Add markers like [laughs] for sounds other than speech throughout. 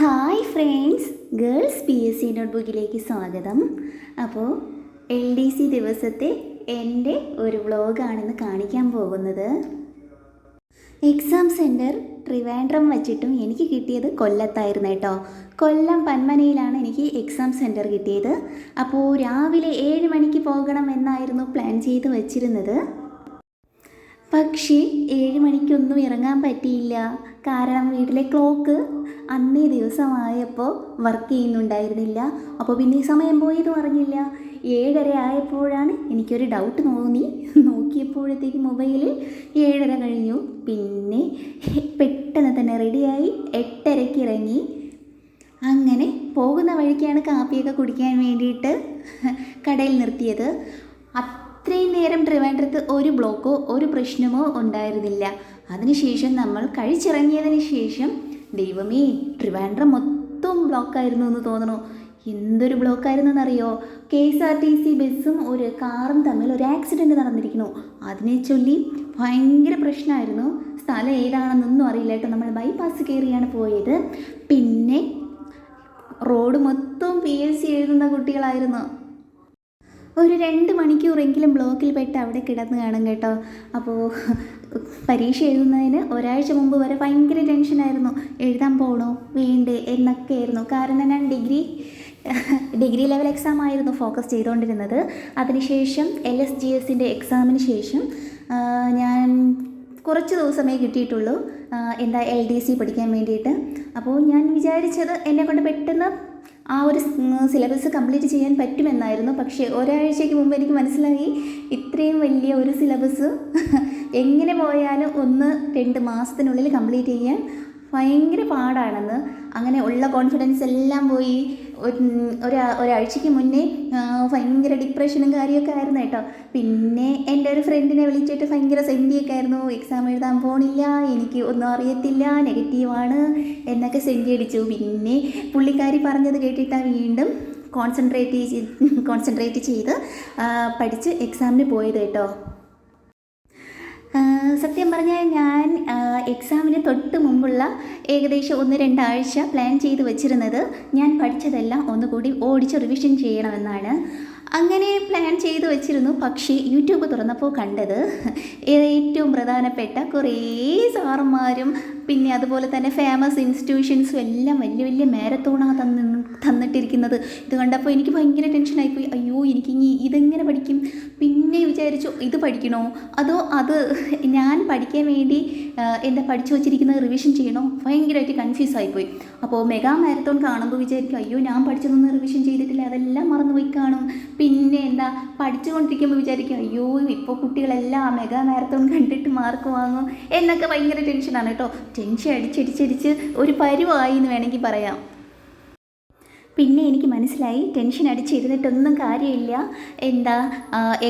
Hi friends girls P S C നോട്ട്ബുക്കിലേക്ക് സ്വാഗതം. അപ്പോൾ L D C ദിവസത്തെ എന്റെ ഒരു വ്ളോഗാണെന്ന് കാണിക്കാൻ പോകുന്നത്. എക്സാം സെന്റർ ട്രിവാൻഡ്രം വച്ചിട്ടും എനിക്ക് കിട്ടിയത് കൊല്ലത്തായിരുന്നു കേട്ടോ. കൊല്ലം പന്മനയിലാണ് എനിക്ക് എക്സാം സെന്റർ കിട്ടിയത്. അപ്പോൾ രാവിലെ ഏഴ് മണിക്ക് പോകണം എന്നായിരുന്നു പ്ലാൻ ചെയ്ത് വച്ചിരുന്നത്. പക്ഷേ ഏഴ് മണിക്കൊന്നും ഇറങ്ങാൻ പറ്റിയില്ല. കാരണം വീട്ടിലെ ക്ലോക്ക് അന്നേ ദിവസമായപ്പോൾ വർക്ക് ചെയ്യുന്നുണ്ടായിരുന്നില്ല. അപ്പോൾ പിന്നെ ഈ സമയം പോയതും അറിഞ്ഞില്ല. ഏഴര ആയപ്പോഴാണ് എനിക്കൊരു ഡൗട്ട് തോന്നി. നോക്കിയപ്പോഴത്തേക്ക് മൊബൈലിൽ ഏഴര കഴിഞ്ഞു. പിന്നെ പെട്ടെന്ന് തന്നെ റെഡിയായി എട്ടരയ്ക്ക് ഇറങ്ങി. അങ്ങനെ പോകുന്ന വഴിക്കാണ് കാപ്പിയൊക്കെ കുടിക്കാൻ വേണ്ടിയിട്ട് കടയിൽ നിർത്തിയത്. നേരം ട്രിവാൻഡ്രത്ത് ഒരു ബ്ലോക്കോ ഒരു പ്രശ്നമോ ഉണ്ടായിരുന്നില്ല. അതിനുശേഷം നമ്മൾ കഴിച്ചിറങ്ങിയതിന് ശേഷം ദൈവമേ ട്രിവാൻഡ്രം മൊത്തം ബ്ലോക്കായിരുന്നു എന്ന് തോന്നുന്നു എന്തൊരു ബ്ലോക്കായിരുന്നു എന്നറിയോ K S R T C ബസ്സും ഒരു കാറും തമ്മിൽ ഒരു ആക്സിഡന്റ് നടന്നിരിക്കുന്നു. അതിനെ ചൊല്ലി ഭയങ്കര പ്രശ്നമായിരുന്നു. സ്ഥലം ഏതാണെന്നൊന്നും അറിയില്ല കേട്ടോ. നമ്മൾ ബൈപ്പാസ് കയറിയാണ് പോയത്. പിന്നെ റോഡ് മൊത്തം പി എസ് സി എഴുതുന്ന കുട്ടികളായിരുന്നു. ഒരു രണ്ട് മണിക്കൂറെങ്കിലും ബ്ലോക്കിൽ പെട്ട് അവിടെ കിടന്ന് കാണും കേട്ടോ. അപ്പോൾ പരീക്ഷ എഴുതുന്നതിന് ഒരാഴ്ച മുമ്പ് വരെ ഭയങ്കര ടെൻഷനായിരുന്നു. എഴുതാൻ പോകണോ വേണ്ടേ? എന്നൊക്കെ ആയിരുന്നു. കാരണം ഞാൻ ഡിഗ്രി ഡിഗ്രി ലെവൽ എക്സാം ആയിരുന്നു ഫോക്കസ് ചെയ്തുകൊണ്ടിരുന്നത് അതിനുശേഷം എൽ എസ് ജി എസിന്റെ എക്സാമിന് ശേഷം ഞാൻ കുറച്ച് ദിവസമേ കിട്ടിയിട്ടുള്ളൂ. എന്താ എൽ ഡി സി പഠിക്കാൻ വേണ്ടിയിട്ട്. അപ്പോൾ ഞാൻ വിചാരിച്ചത് എന്നെ കൊണ്ട് പെട്ടെന്ന് ആ ഒരു സിലബസ് കംപ്ലീറ്റ് ചെയ്യാൻ പറ്റുമെന്നായിരുന്നു. പക്ഷേ ഒരാഴ്ചയ്ക്ക് മുമ്പ് എനിക്ക് മനസ്സിലായി ഇത്രയും വലിയ ഒരു സിലബസ് എങ്ങനെ പോയാലും ഒന്ന് രണ്ട് മാസത്തിനുള്ളിൽ കംപ്ലീറ്റ് ചെയ്യാൻ ഭയങ്കര പാടാണെന്ന് അങ്ങനെ ഉള്ള കോൺഫിഡൻസ് എല്ലാം പോയി. ഒരു ഒരാ ഒരാഴ്ചയ്ക്ക് മുന്നേ ഭയങ്കര ഡിപ്രഷനും കാര്യമൊക്കെ ആയിരുന്നു കേട്ടോ. പിന്നെ എന്റെ ഒരു ഫ്രണ്ടിനെ വിളിച്ചിട്ട് ഭയങ്കര സെന്റിയൊക്കെ ആയിരുന്നു എക്സാം എഴുതാൻ പോണില്ല എനിക്ക് ഒന്നും അറിയത്തില്ല നെഗറ്റീവാണ് എന്നൊക്കെ സെന്റി അടിച്ചു. പിന്നെ പുള്ളിക്കാരി പറഞ്ഞത് കേട്ടിട്ടാണ് വീണ്ടും കോൺസെൻട്രേറ്റ് കോൺസെൻട്രേറ്റ് ചെയ്ത് [laughs] പഠിച്ച് എക്സാമിന് പോയത് കേട്ടോ. സത്യം പറഞ്ഞാൽ ഞാൻ എക്സാമിന് തൊട്ട് മുമ്പുള്ള ഏകദേശം ഒന്ന് രണ്ടാഴ്ച പ്ലാൻ ചെയ്ത് വെച്ചിരുന്നത് ഞാൻ പഠിച്ചതെല്ലാം ഒന്നുകൂടി ഓടിച്ച് റിവിഷൻ ചെയ്യണമെന്നാണ്. അങ്ങനെ പ്ലാൻ ചെയ്തു വെച്ചിരുന്നു. പക്ഷേ യൂട്യൂബ് തുറന്നപ്പോൾ കണ്ടത് ഏറ്റവും പ്രധാനപ്പെട്ട കുറേ സാറന്മാരും പിന്നെ അതുപോലെ തന്നെ ഫേമസ് ഇൻസ്റ്റിറ്റ്യൂഷൻസും എല്ലാം വലിയ വലിയ മാരത്തോണാണ് തന്ന് തന്നിട്ടിരിക്കുന്നത്. ഇത് കണ്ടപ്പോൾ എനിക്ക് ഭയങ്കര ടെൻഷനായിപ്പോയി അയ്യോ എനിക്ക് ഇനി ഇതെങ്ങനെ പഠിക്കും? പിന്നെ വിചാരിച്ചു ഇത് പഠിക്കണോ? അതോ അത് ഞാൻ പഠിക്കാൻ വേണ്ടി എന്താ പഠിച്ചു വച്ചിരിക്കുന്നത് റിവിഷൻ ചെയ്യണോ? ഭയങ്കരമായിട്ട് കൺഫ്യൂസ് ആയിപ്പോയി അപ്പോൾ മെഗാ മാരത്തോൺ കാണുമ്പോൾ വിചാരിക്കും അയ്യോ ഞാൻ പഠിച്ചതൊന്നും റിവിഷൻ ചെയ്തിട്ടില്ല. അതെല്ലാം മറന്നുപോയി കാണും. പിന്നെ എന്താ പഠിച്ചുകൊണ്ടിരിക്കുമ്പോൾ വിചാരിക്കും അയ്യോ ഇപ്പോൾ കുട്ടികളെല്ലാം മെഗാ മാരത്തോൺ കണ്ടിട്ട് മാർക്ക് വാങ്ങും. എന്നൊക്കെ ഭയങ്കര ടെൻഷനാണ് കേട്ടോ. ടെൻഷൻ അടിച്ചടിച്ചടിച്ച് ഒരു പരുവായി എന്ന് വേണമെങ്കിൽ പറയാം. പിന്നെ എനിക്ക് മനസ്സിലായി ടെൻഷൻ അടിച്ചിരുന്നിട്ടൊന്നും കാര്യമില്ല. എന്താ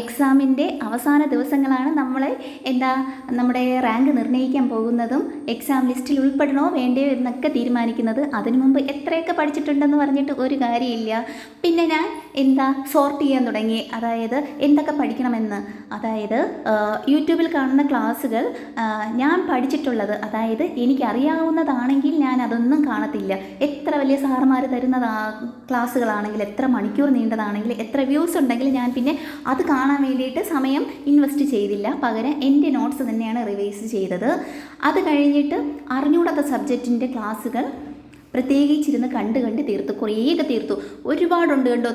എക്സാമിന്റെ അവസാന ദിവസങ്ങളാണ് നമ്മളെ എന്താ നമ്മുടെ റാങ്ക് നിർണയിക്കാൻ പോകുന്നതും എക്സാം ലിസ്റ്റിൽ ഉൾപ്പെടണോ വേണ്ടയോ എന്നൊക്കെ തീരുമാനിക്കുന്നത്. അതിനു മുമ്പ് എത്രയൊക്കെ പഠിച്ചിട്ടുണ്ടെന്ന് പറഞ്ഞിട്ട് ഒരു കാര്യമില്ല. പിന്നെ ഞാൻ എന്താ സോർട്ട് ചെയ്യാൻ തുടങ്ങി. അതായത് എന്തൊക്കെ പഠിക്കണമെന്ന്. അതായത് യൂട്യൂബിൽ കാണുന്ന ക്ലാസ്സുകൾ ഞാൻ പഠിച്ചിട്ടുള്ളത്. അതായത് എനിക്കറിയാവുന്നതാണെങ്കിൽ ഞാൻ അതൊന്നും കാണത്തില്ല. എത്ര വലിയ സാറുമാർ തരുന്നതാ ക്ലാസ്സുകളാണെങ്കിൽ എത്ര മണിക്കൂർ നീണ്ടതാണെങ്കിൽ എത്ര വ്യൂസ് ഉണ്ടെങ്കിൽ ഞാൻ പിന്നെ അത് കാണാൻ വേണ്ടിയിട്ട് സമയം ഇൻവെസ്റ്റ് ചെയ്തില്ല. പകരം എന്റെ നോട്ട്സ് തന്നെയാണ് റിവൈസ് ചെയ്തത്. അത് കഴിഞ്ഞിട്ട് അറിഞ്ഞൂടാത്ത സബ്ജക്റ്റിന്റെ ക്ലാസ്സുകൾ പ്രത്യേകിച്ചിരുന്ന് കണ്ട് കണ്ട് തീർത്തു കുറേയൊക്കെ തീർത്തു. ഒരുപാടുണ്ട് കണ്ടോ?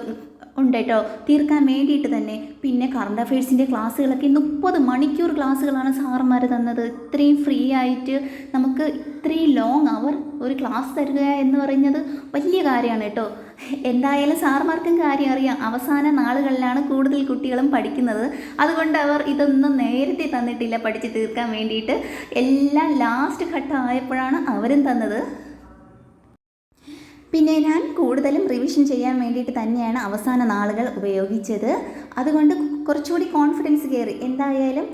ഉണ്ട് കേട്ടോ. തീർക്കാൻ വേണ്ടിയിട്ട് തന്നെ. പിന്നെ കറണ്ട് അഫയേഴ്സിന്റെ ക്ലാസ്സുകളൊക്കെ മുപ്പത് മണിക്കൂർ ക്ലാസ്സുകളാണ് സാറന്മാർ തന്നത്. ഇത്രയും ഫ്രീ ആയിട്ട് നമുക്ക് ഇത്രയും ലോങ് അവർ ഒരു ക്ലാസ് തരിക എന്ന് പറയുന്നത് വലിയ കാര്യമാണ് കേട്ടോ. എന്തായാലും സാറുമാർക്കും കാര്യം അറിയാം. അവസാന നാളുകളിലാണ് കൂടുതൽ കുട്ടികളും പഠിക്കുന്നത്. അതുകൊണ്ട് അവർ ഇതൊന്നും നേരത്തെ തന്നിട്ടില്ല പഠിച്ച് തീർക്കാൻ വേണ്ടിയിട്ട്. എല്ലാം ലാസ്റ്റ് ഘട്ടമായപ്പോഴാണ് അവരും തന്നത്. പിന്നെ ഞാൻ കൂടുതലും റിവിഷൻ ചെയ്യാൻ വേണ്ടിയിട്ട് തന്നെയാണ് അവസാന നാളുകൾ ഉപയോഗിച്ചത്. അതുകൊണ്ട് കുറച്ചുകൂടി കോൺഫിഡൻസ് കയറി. എന്തായാലും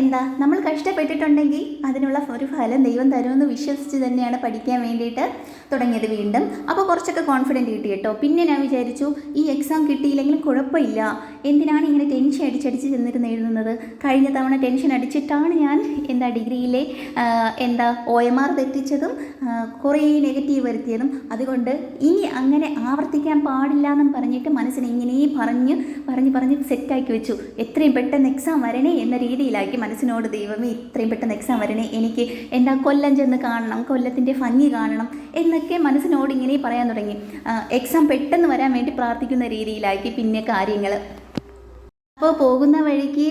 എന്താ നമ്മൾ കഷ്ടപ്പെട്ടിട്ടുണ്ടെങ്കിൽ അതിനുള്ള ഒരു ഫലം ദൈവം തരുമെന്ന് വിശ്വസിച്ച് തന്നെയാണ് പഠിക്കാൻ വേണ്ടിയിട്ട് തുടങ്ങിയത് വീണ്ടും. അപ്പോൾ കുറച്ചൊക്കെ കോൺഫിഡന്റ് കിട്ടി കേട്ടോ. പിന്നെ ഞാൻ വിചാരിച്ചു ഈ എക്സാം കിട്ടിയില്ലെങ്കിലും കുഴപ്പമില്ല. എന്തിനാണ് ഇങ്ങനെ ടെൻഷൻ അടിച്ചടിച്ച് ചെന്നിരുന്ന് എഴുതുന്നത്? കഴിഞ്ഞ തവണ ടെൻഷൻ അടിച്ചിട്ടാണ് ഞാൻ എന്താ ഡിഗ്രിയിലെ എന്താ ഒ എം ആർ തെറ്റിച്ചതും കുറേ നെഗറ്റീവ് വരുത്തിയതും. അതുകൊണ്ട് ഇനി അങ്ങനെ ആവർത്തിക്കാൻ പാടില്ല എന്നും പറഞ്ഞിട്ട് മനസ്സിനെ ഇങ്ങനെ പറഞ്ഞ് പറഞ്ഞ് പറഞ്ഞ് സെറ്റാക്കി വെച്ചു. എത്രയും പെട്ടെന്ന് എക്സാം വരണേ എന്ന രീതിയിലാക്കി മനസ്സിനോട് ദൈവമേ ഇത്രയും പെട്ടെന്ന് എക്സാം വരണേ എനിക്ക് എന്താ കൊല്ലം ചെന്ന് കാണണം കൊല്ലത്തിന്റെ ഭംഗി കാണണം എന്നൊക്കെ മനസ്സിനോട് ഇങ്ങനെ പറയാൻ തുടങ്ങി. എക്സാം പെട്ടെന്ന് വരാൻ വേണ്ടി പ്രാർത്ഥിക്കുന്ന രീതിയിലാക്കി പിന്നെ കാര്യങ്ങൾ അപ്പോൾ പോകുന്ന വഴിക്ക്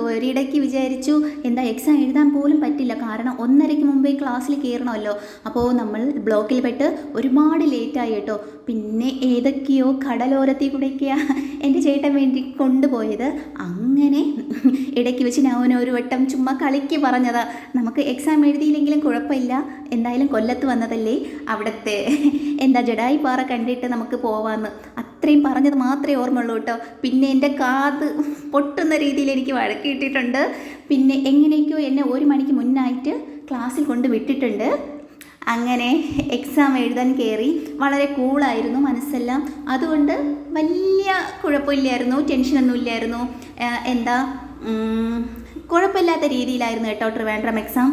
ഒരിടയ്ക്ക് വിചാരിച്ചു എന്താ എക്സാം എഴുതാൻ പോലും പറ്റില്ല. കാരണം ഒന്നരയ്ക്ക് മുമ്പേ ക്ലാസ്സിൽ കയറണമല്ലോ. അപ്പോൾ നമ്മൾ ബ്ലോക്കിൽ പെട്ട് ഒരുപാട് ലേറ്റായി കേട്ടോ. പിന്നെ ഏതൊക്കെയോ കടലോരത്തിൽ കൂടെയൊക്കെയാണ് എന്റെ ചേട്ടൻ വേണ്ടി കൊണ്ടുപോയത്. അങ്ങനെ ഇടയ്ക്ക് വെച്ച് ഞാൻ ഒരു വട്ടം ചുമ്മാ കളിക്ക് പറഞ്ഞതാ. നമുക്ക് എക്സാം എഴുതിയില്ലെങ്കിലും കുഴപ്പമില്ല. എന്തായാലും കൊല്ലത്ത് വന്നതല്ലേ? അവിടുത്തെ എന്താ ജഡായി പാറ കണ്ടിട്ട് നമുക്ക് പോവാന്ന്. അത്രയും പറഞ്ഞത് മാത്രമേ ഓർമ്മയുള്ളൂ കേട്ടോ. പിന്നെ എന്റെ കാത് പൊട്ടുന്ന രീതിയിൽ എനിക്ക് വഴക്ക് കിട്ടിയിട്ടുണ്ട്. പിന്നെ എങ്ങനെയൊക്കെയോ എന്നെ ഒരു മണിക്ക് മുന്നായിട്ട് ക്ലാസ്സിൽ കൊണ്ട് വിട്ടിട്ടുണ്ട്. അങ്ങനെ എക്സാം എഴുതാൻ കയറി. വളരെ കൂളായിരുന്നു മനസ്സെല്ലാം. അതുകൊണ്ട് വലിയ കുഴപ്പമില്ലായിരുന്നു ടെൻഷനൊന്നും ഇല്ലായിരുന്നു. എന്താ കുഴപ്പമില്ലാത്ത രീതിയിലായിരുന്നു കേട്ടോ ട്രിവാൻഡ്രം എക്സാം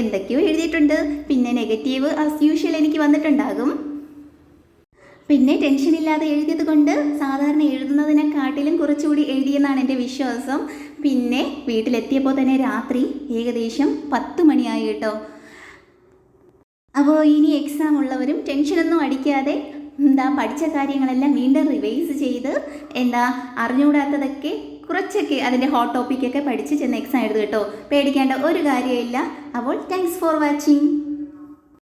എന്തൊക്കെയോ എഴുതിയിട്ടുണ്ട്. പിന്നെ നെഗറ്റീവ് ആസ് യൂഷ്വൽ എനിക്ക് വന്നിട്ടുണ്ടാകും. പിന്നെ ടെൻഷനില്ലാതെ എഴുതിയത് കൊണ്ട് സാധാരണ എഴുതുന്നതിനെക്കാട്ടിലും കുറച്ചുകൂടി എഴുതിയെന്നാണ് എന്റെ വിശ്വാസം. പിന്നെ വീട്ടിലെത്തിയപ്പോൾ തന്നെ രാത്രി ഏകദേശം പത്ത് മണിയായി കേട്ടോ. അപ്പോൾ ഇനി എക്സാം ഉള്ളവരും ടെൻഷനൊന്നും അടിക്കാതെ എന്താ പഠിച്ച കാര്യങ്ങളെല്ലാം വീണ്ടും റിവൈസ് ചെയ്ത് എന്താ അറിഞ്ഞുകൂടാത്തതൊക്കെ കുറച്ചൊക്കെ അതിന്റെ ഹോട്ട് ടോപ്പിക്കൊക്കെ പഠിച്ച് ചെന്ന് എക്സാം എഴുതും കേട്ടോ. പേടിക്കേണ്ട ഒരു കാര്യമില്ല അപ്പോൾ താങ്ക്സ് ഫോർ വാച്ചിങ്